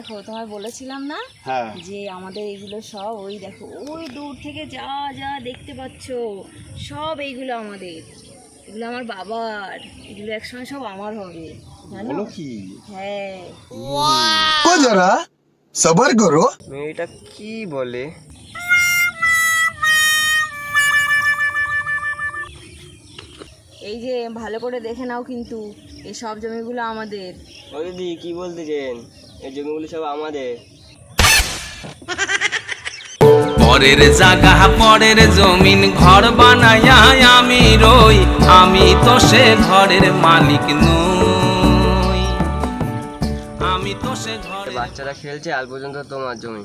দেখো তোমায় বলেছিলাম না যে আমাদের এগুলো সব ওই দেখো ওই দূর থেকে যা যা দেখতে পাচ্ছ সব এইগুলো আমাদের। এগুলো আমার বাবার এগুলো একসময় সব আমার হবে হ্যাঁ। এই যে ভালো করে দেখে নাও কিন্তু এই সব জমিগুলো আমাদের। ও দিদি কি বলতে চেন এই জমিগুলি সব আমাদের। পরের জাগা পরের জমিন ঘর বানায়া আমি রই। আমি তো সে ঘরের মালিক নই। আমি তো সে ঘরের বাচ্চারা খেলছে আল পর্যন্ত তোমার জমি।